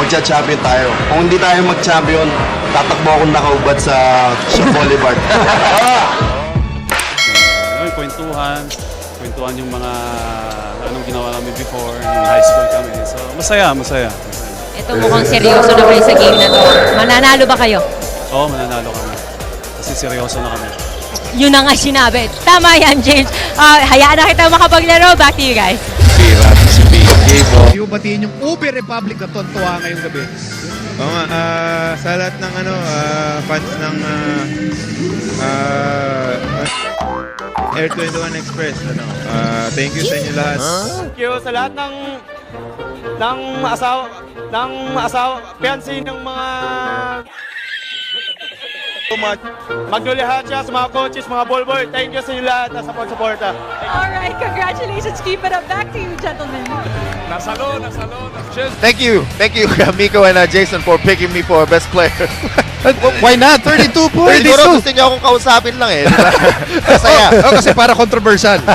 magcha-champion tayo. Kung hindi tayo mag-champion, tatakbo akong nakaubad sa Shaw Boulevard. Ayun, kwentuhan. Kwentuhan yung mga anong ginawa namin before, yung high school kami. So, masaya, masaya. Ito mukhang seryoso na kayo sa game na to. Mananalo ba kayo? Oo, mananalo kami. Kasi seryoso na kami. Yun na nga sinabi. Tama yan, James. Ah, hayaan na kita makapaglaro. Back to you guys. Yung batiin yung Uber Republic na tontuwa ngayong gabi. Oo nga, ah, sa lahat ng ano, ah, fans ng ah, ah, Air 21 Express, ano, ah, thank you sa inyo lahat. Thank you sa lahat ng ng asawa ng asawa fiancé ng mga Mag Magnolia siya sa mga coaches, mga ball boy. Thank you sa inyo lahat sa pagsuporta. All right, congratulations. Keep it up. Back to you, gentlemen. Thank you. Thank you, Miko and uh, Jason, for picking me for best player. Why not? 32 points! Siguro gusto niyo akong kausapin lang eh. Masaya. oh, kasi para controversial.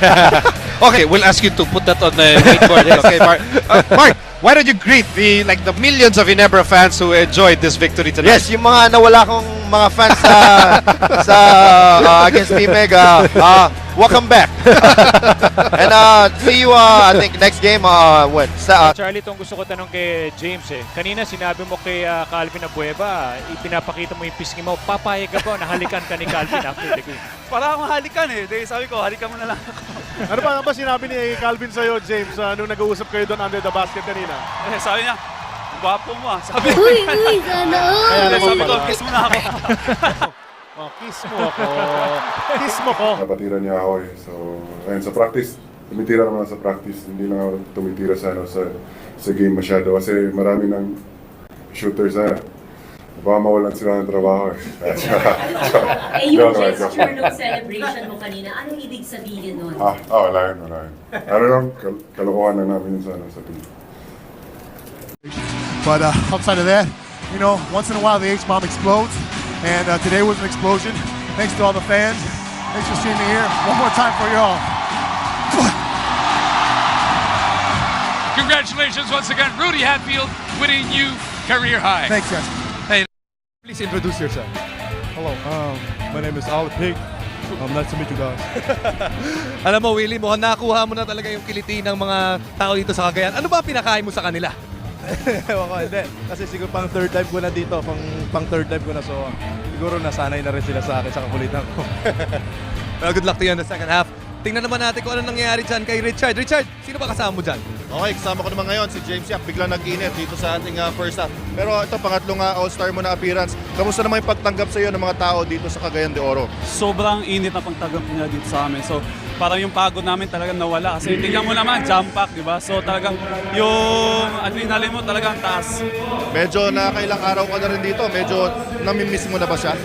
Okay, we'll ask you to put that on the whiteboard. okay, Mark. Uh, Mark, why don't you greet the like the millions of Ginebra fans who enjoyed this victory tonight? Yes, yung mga nawala kong mga fans sa sa uh, against Team Mega, uh, welcome back. and uh, see you uh, I think next game uh, when sa uh, Charlie, itong gusto ko tanong kay James eh. Kanina sinabi mo kay ah, Calvin Abueva, ipinapakita mo yung pisngi mo. Papayag ka ba na halikan ka ni Calvin after the game? Para akong halikan eh. Dahil sabi ko, halikan mo na lang ako. ano ba ba sinabi ni Calvin sa'yo, James, ah, nung nag-uusap kayo doon under the basket kanina? Eh, sabi niya, gwapo mo ah. Sabi, Uy, uy, sana all. Sabi ko, kiss mo na ako. Oh, kiss mo ako. kiss mo ko. napatira niya ako eh. So, ayun, sa practice, tumitira naman ako sa practice. Hindi lang ako tumitira sa, ano, sa, sa game masyado. Kasi marami ng shooters na baka mawalan sila ng trabaho eh. Eh, yung Joke lang, gesture lang. ng celebration mo kanina, anong ibig sabihin nun? Ah, ah, wala yun, wala yun. Ano lang, kal kalokohan lang namin yun sa, ano, sa team. But uh, outside of that, you know, once in a while the H bomb explodes, and uh, today was an explosion. Thanks to all the fans. Thanks for seeing me here. One more time for y'all. Congratulations once again, Rudy Hatfield winning you career high. Thanks, guys. Hey, please introduce yourself. Hello, um, my name is Ali Pig. Um, nice to meet you guys. Alam mo, Willie, mukhang nakuha mo na talaga yung kiliti ng mga tao dito sa Cagayan. Ano ba ang pinakain mo sa kanila? Ewan ko, hindi. Kasi siguro pang third time ko na dito, pang, pang third time ko na. So, siguro nasanay na rin sila sa akin sa kakulitan ko. Well, good luck to you in the second half. Tingnan naman natin kung ano nangyayari dyan kay Richard. Richard, sino ba kasama mo dyan? Okay, kasama ko naman ngayon si James Yap. Biglang nag-init dito sa ating uh, first half. Pero ito, pangatlong uh, all-star mo na appearance. Kamusta naman yung pagtanggap sa iyo ng mga tao dito sa Cagayan de Oro? Sobrang init na pagtanggap nila dito sa amin. So, parang yung pagod namin talagang nawala. Kasi tingnan mo naman, jump pack, di ba? So, talagang yung adrenaline mo talagang taas. Medyo nakailang araw ka na rin dito. Medyo namimiss mo na ba siya?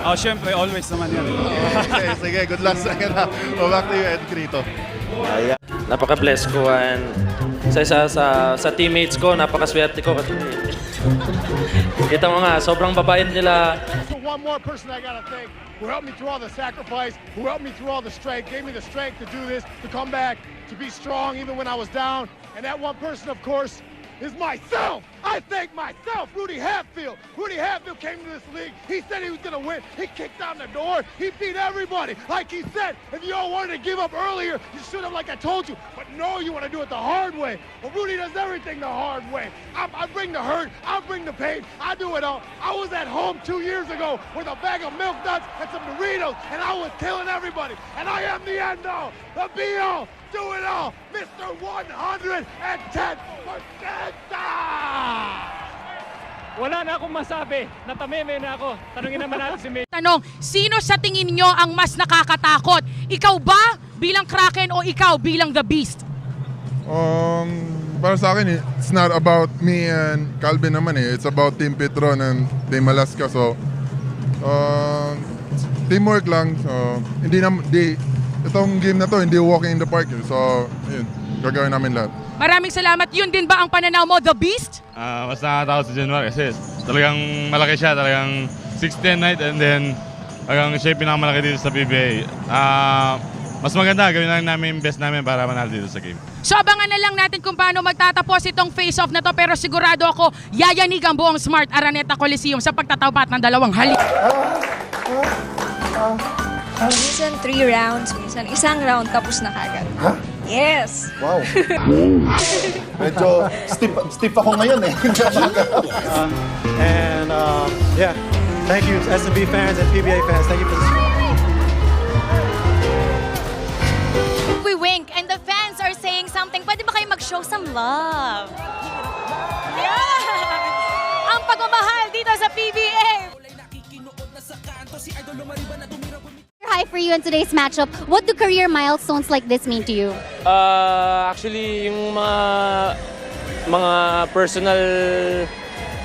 Oh, syempre, always naman yan. okay, sige, good luck sa inyo na. Go back to you, Ed Crito. Napaka-bless ko and sa isa sa, sa teammates ko, napaka-swerte ko kasi kita mo nga, sobrang babae nila. One more person I gotta thank who helped me through all the sacrifice, who helped me through all the strength, gave me the strength to do this, to come back, to be strong even when I was down. And that one person, of course, is myself. I thank myself, Rudy Hatfield. Rudy Hatfield came to this league. He said he was gonna win. He kicked down the door. He beat everybody. Like he said, if you all wanted to give up earlier, you should have, like I told you. But no, you want to do it the hard way. Well, Rudy does everything the hard way. I, I bring the hurt. I bring the pain. I do it all. I was at home two years ago with a bag of milk duds and some Doritos, and I was killing everybody. And I am the end all, the be all, do it all, Mr. 110 Wala na akong masabi. Natameme na ako. Tanungin naman natin si May. Tanong, sino sa tingin nyo ang mas nakakatakot? Ikaw ba bilang Kraken o ikaw bilang The Beast? Um, para sa akin, it's not about me and Calvin naman eh. It's about Team Petron and Team Alaska. So, uh, teamwork lang. So, hindi na, di, itong game na to, hindi walking in the park. eh. So, yun, gagawin namin lahat. Maraming salamat. Yun din ba ang pananaw mo, The Beast? Ah, mas nakakatakot si January kasi talagang malaki siya, talagang 6'10 height and then talagang siya yung pinakamalaki dito sa PBA. Ah, mas maganda, gawin lang namin yung best namin para manalo dito sa game. So abangan na lang natin kung paano magtatapos itong face-off na to pero sigurado ako yayanig ang buong Smart Araneta Coliseum sa pagtatapat ng dalawang halik. Minsan three rounds, minsan isang round tapos na kagad. Yes! Wow. Medyo stiff, stiff ako ngayon eh. And um, yeah, thank you SMB fans and PBA fans. Thank you for the We wink and the fans are saying something. Pwede ba kayo mag-show some love? Yeah! Ang pagmamahal dito sa PBA! High for you in today's matchup. What do career milestones like this mean to you? Uh, actually, yung mga mga personal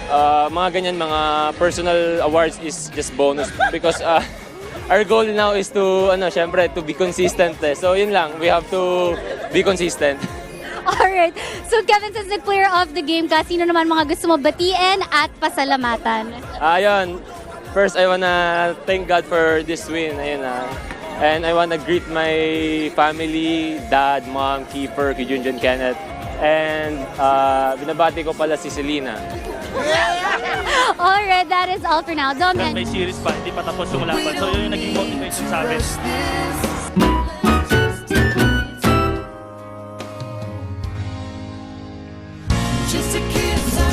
uh, mga ganyan mga personal awards is just bonus because uh, our goal now is to ano syempre to be consistent eh. So yun lang, we have to be consistent. Alright. So Kevin, since nag-clear off the game ka, sino naman mga gusto mo batiin at pasalamatan? Ayun. First, I wanna thank God for this win. Ayun na. And I wanna greet my family, dad, mom, keeper, kay Kenneth. And uh, binabati ko pala si Selena. Alright, that is all for now. Don't end. May series pa, hindi pa tapos yung laban. So yun yung naging motivation sa akin. Just a kid's